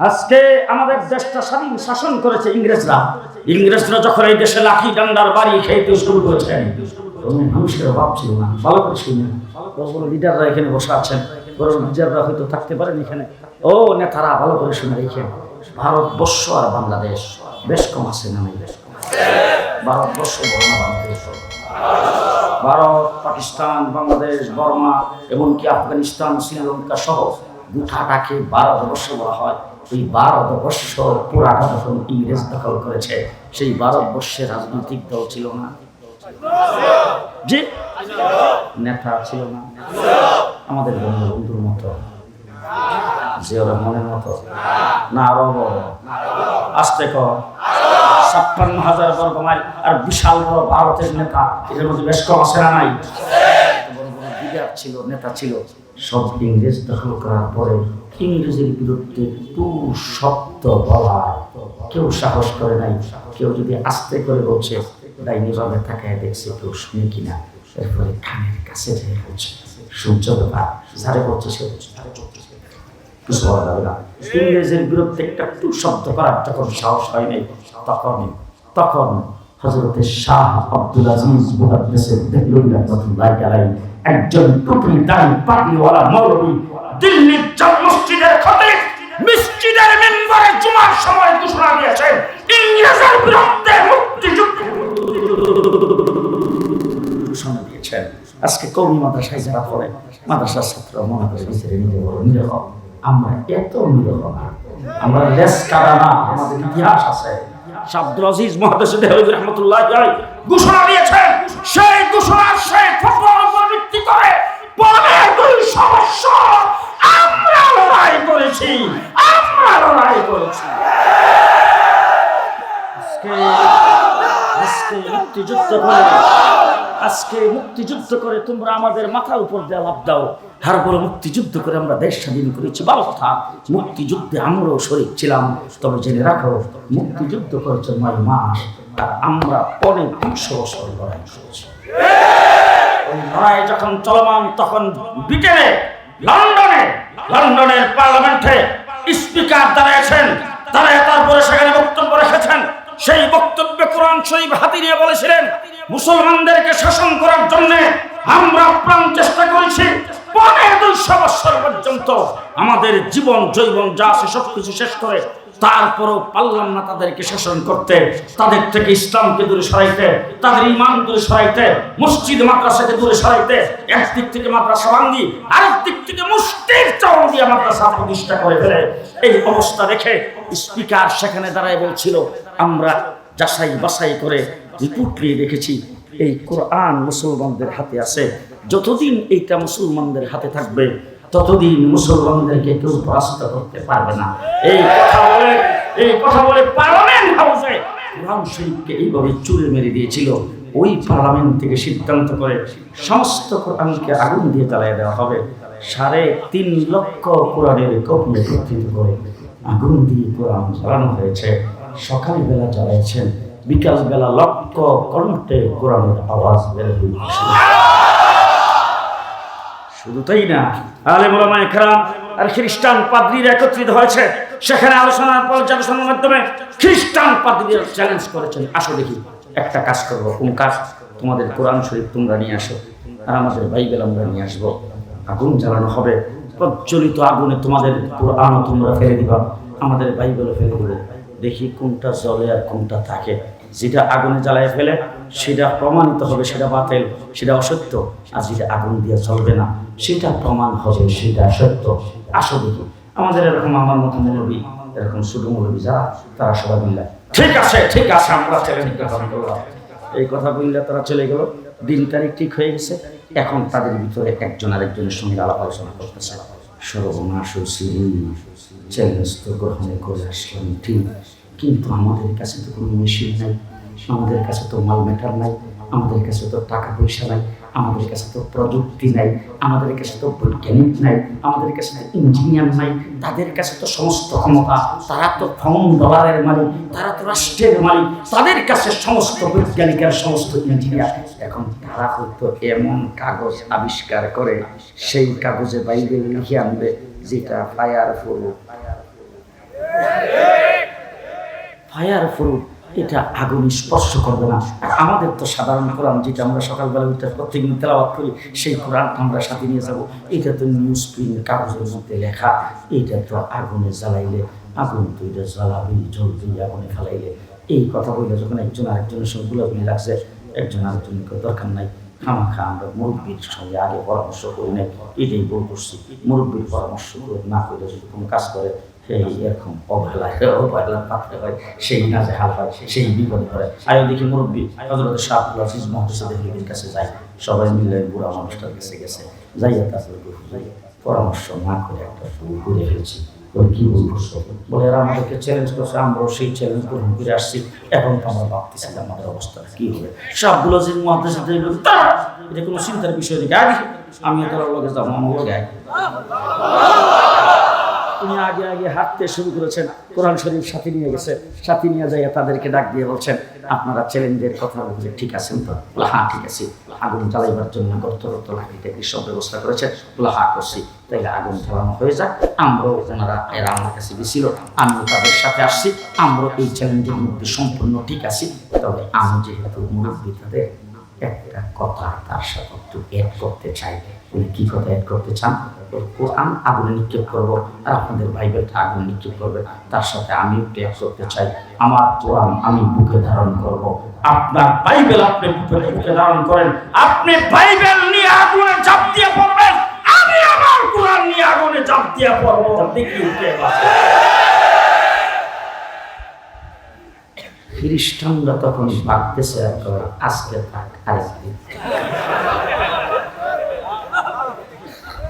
আজকে আমাদের দেশটা স্বাধীন শাসন করেছে ইংরেজরা। ইংরেজরা যখন এই দেশে লাঠি ডান্ডার বাড়ি খেতে শুরু করেছে তখন মানুষের অভাব ছিল না, ভালো করে শুনলেন বড় বড় লিডাররা এখানে বসে আছেন বড় লিডাররা হয়তো থাকতে পারেন এখানে। ও নেতারা, ভালো করে শুনে রেখেন, ভারতবর্ষ আর বাংলাদেশ বেশ কম আছে না বেশ কম ভারতবর্ষ বাংলাদেশ? ভারত, পাকিস্তান, বাংলাদেশ, বর্মা, এমনকি আফগানিস্তান, শ্রীলঙ্কা সহ গোটাটাকে ভারতবর্ষ বলা হয়। এই ভারতবর্ষ পুরাটা যখন ইংরেজ দখল করেছে। সেই ভারতবর্ষে রাজনৈতিক দল ছিল না। যে নেতা ছিল না। আমাদের বন্ধুর মতো। রহমানের মতো। না, আরও বড়। আস্তে কর হাজার আর বিশাল বড় ভারতের নেতা এদের মধ্যে বেশ কম না নাই? ছিল, নেতা ছিল, সব ইংরেজ দখল করার পরে ইংরেজের বিরুদ্ধে বলা কেউ সাহস করে নাই। কেউ যদি আস্তে করে বলছে ডাইনি ভাবে তাকায় দেখছে কেউ শুনে কিনা। এরপরে কানের কাছে সূর্য ব্যাপার, যারে বলছে সে ইংরেজের বিরুদ্ধে একটা টু শব্দ করার যখন সাহস হয় নাই, তখন তখন শাহ আব্দুল আজিজ দেহলুল একজন টুপি, দাড়ি, পাগড়িওয়ালা মৌলবী দিল্লির জাম মসজিদের খতিব মসজিদের মেম্বারে জুমার সময় ঘোষণা দিয়েছেন, ইংরেজের বিরুদ্ধে মুক্তিযুদ্ধ। ঘোষণা দিয়েছেন। আজকে কৌমি মাদ্রাসায় যারা পড়ে, মাদ্রাসার ছাত্র করে নিজের নিজে বড় নিরহ। আমরা এত নিরহ না। আমরা লেস কারা না, আমাদের ইতিহাস আছে। আব্দুল আজিজ মহাদেশে দেহরুজ রহমতুল্লাহ ঘোষণা দিয়েছেন, সেই ঘোষণার সেই ফতোয়ার উপর ভিত্তি করে পরের দুই সমস্য আমরা লড়াই করেছি আমরা লড়াই করেছি। আজকে আজকে মুক্তিযুদ্ধ করে আজকে মুক্তিযুদ্ধ করে তোমরা আমাদের মাথার উপর দেওয়া লাভ দাও। হার বড় মুক্তিযুদ্ধ করে আমরা দেশ স্বাধীন করেছি। ভালো কথা, মুক্তিযুদ্ধে আমরাও শরীর ছিলাম। তবে জেনে রাখো, মুক্তিযুদ্ধ করেছে নয় মাস, আর আমরা পরে তিনশো বছর লড়াই করেছি। লড়াই যখন চলমান, তখন ব্রিটেনে, লন্ডনে, লন্ডনের পার্লামেন্টে স্পিকার দাঁড়িয়েছেন। দাঁড়িয়ে তারপরে সেখানে বক্তব্য রেখেছেন। সেই বক্তব্যে কোরআন শরীফ হাতি নিয়ে বলেছিলেন মুসলমানদেরকে শাসন করার জন্য আমরা প্রাণ চেষ্টা করেছি পনেরো দুইশো বছর পর্যন্ত। আমাদের জীবন জৈবন যা আছে সবকিছু শেষ করে তারপরও পারলাম না তাদেরকে শাসন করতে। তাদের থেকে ইসলামকে দূরে সরাইতে, তাদের ইমান দূরে সরাইতে, মসজিদ, মাদ্রাসাকে দূরে সরাইতে, একদিক থেকে মাদ্রাসা ভাঙ্গি, আরেক দিক থেকে মুষ্টির চাউল দিয়ে মাদ্রাসা প্রতিষ্ঠা করে ফেলে। এই অবস্থা দেখে স্পিকার সেখানে দাঁড়ায় বলছিল, আমরা যাচাই বাছাই করে রিপোর্ট নিয়ে দেখেছি, এই কোরআন মুসলমানদের হাতে আছে। যতদিন এইটা মুসলমানদের হাতে থাকবে, ততদিন মুসলমানদেরকে কেউ পরাস্ত করতে পারবে না। এই কথা বলে, এই কথা বলে পার্লামেন্ট হাউসে কোরআন শরীফকে এইভাবে চুরে মেরে দিয়েছিল। ওই পার্লামেন্ট থেকে সিদ্ধান্ত করে সমস্ত কোরআনকে আগুন দিয়ে জ্বালিয়ে দেওয়া হবে। সাড়ে তিন লক্ষ কোরআনের কপি একত্রিত করে আগুন দিয়ে কোরআন জ্বালানো হয়েছে। সকালবেলা জ্বালাইছেন। বিকালবেলা লক্ষ কণ্ঠে কোরআনের আওয়াজ বের শুধু তাই না আলে মোলামা একরাম আর খ্রিস্টান পাদ্রীরা একত্রিত হয়েছে। সেখানে আলোচনার পর্যালোচনার মাধ্যমে খ্রিস্টান পাদ্রীরা চ্যালেঞ্জ করেছেন। আসো দেখি, একটা কাজ করব। কোন কাজ তোমাদের কোরআন শরীফ তোমরা নিয়ে আসো। আর আমাদের বাইবেল আমরা নিয়ে আসব। আগুন জ্বালানো হবে। প্রজ্বলিত আগুনে তোমাদের কোরআনও তোমরা ফেলে দিবা। আমাদের বাইবেলও ফেলে দিবে। দেখি কোনটা জ্বলে আর কোনটা থাকে যেটা আগুনে জ্বালায় ফেলে, সেটা প্রমাণিত হবে, সেটা বাতিল, সেটা অসত্য, আর যেটা আগুন দিয়ে চলবে না, সেটা প্রমাণ হবে, সেটা সত্য। আসো দেখি। আমাদের এরকম আমার মতো মৌলবী এরকম ছোট মৌলবী যারা, তারা সবাই মিলে। ঠিক আছে ঠিক আছে, আমরা চ্যালেঞ্জ করলাম এই কথা বললে তারা চলে গেল। দিন তারিখ ঠিক হয়ে গেছে। এখন তাদের ভিতরে একজন আরেকজনের সঙ্গে আলাপ আলোচনা করতেছে। সর্বনাশ চ্যালেঞ্জ তো গ্রহণ করে আসলাম ঠিক। কিন্তু আমাদের কাছে তো কোনো মেশিন নাই। আমাদের কাছে তো মাল মেটার নাই। আমাদের কাছে তো টাকা পয়সা নাই। আমাদের কাছে তো প্রযুক্তি নাই। আমাদের কাছে তো বৈজ্ঞানিক নাই। আমাদের কাছে ইঞ্জিনিয়ার নাই। তাদের কাছে তো সমস্ত ক্ষমতা। তারা তো ফর্ম ডলারের মালিক। তারা তো রাষ্ট্রের মালিক। তাদের কাছে সমস্ত বৈজ্ঞানিক আর সমস্ত ইঞ্জিনিয়ার। এখন তারা হয়তো এমন কাগজ আবিষ্কার করে, সেই কাগজে বাইবেল লিখে আনবে, যেটা ফায়ার ফুল ফায়ার প্রুফ এটা আগুন স্পর্শ করবে না। আমাদের তো সাধারণ কোরআন, যেটা আমরা সকালবেলা উঠে প্রত্যেকদিন তেলাওয়াত করি, সেই কোরআনটা আমরা সাথে নিয়ে যাব। এটা তো নিউজ প্রিন্ট কাগজের মধ্যে লেখা, এটা তো আগুনে জ্বালাইলে, আগুন তো এটা জ্বালাবি জ্বলবি আগুনে ফেলাইলে। এই কথা বললে যখন একজন আরেকজনের সঙ্গে গুলাগুলি লাগছে, একজন আরেকজনকে দরকার নাই। খামাখা আমরা মুরব্বীর সঙ্গে আগে পরামর্শ করি নাই, এটাই বল করছি। মুরব্বীর পরামর্শ না করে যদি কোনো কাজ করে সেই এরকম সেই কাজে হাল হয়, সেই দেখি মুরব্বী হজরত শাহুল কাছে যাই সবাই মিলে বুড়া মানুষটার কাছে গেছে। হুজুর পরামর্শ না করে একটা ভুল করে ফেলছি। বলে আমাদেরকে চ্যালেঞ্জ করছে, আমরাও সেই আসছি। এখন তো আমরা সবগুলো যে এটা কোনো চিন্তার বিষয় আমি তোর তিনি আগে আগে হাঁটতে শুরু করেছেন। কোরআন শরীফ সাথে নিয়ে গেছে। সাথে নিয়ে যাইয়া তাদেরকে ডাক দিয়ে বলছেন, আপনারা চ্যালেঞ্জের কথা বলছে ঠিক আছেন তো? বলে হ্যাঁ ঠিক আছে। আগুন জ্বালাইবার জন্য গর্ত গর্ত লাঠি সব ব্যবস্থা করেছে বলে হ্যাঁ করছি। তাইলে আগুন জ্বালানো হয়ে যাক। আমরাও ওনারা, এরা আমার কাছে গেছিল আমিও তাদের সাথে আসছি। আমরাও এই চ্যালেঞ্জের মধ্যে সম্পূর্ণ ঠিক আছি। তবে আমি যেহেতু মুরব্বী, তাদের একটা কথা তার সাথে একটু অ্যাড করতে চাই। উনি কি কথা অ্যাড করতে চান? কোরআন আগুনে নিক্ষেপ করব আর আপনাদের বাইবেলটা আগুনে নিক্ষেপ করবে। তার সাথে আমি একটু করতে চাই। আমার কোরআন আমি বুকে ধারণ করব। আপনার বাইবেল আপনি বুকে ধারণ করেন। আপনি বাইবেল নিয়ে আগুনে চাপ দিয়ে পড়বেন। আমি আমার কোরআন নিয়ে আগুনে চাপ দিয়ে পড়ব। দেখি বাঁচে। খ্রিস্টানরা তখন ভাবতেছে আজকে থাক, আরেকদিন।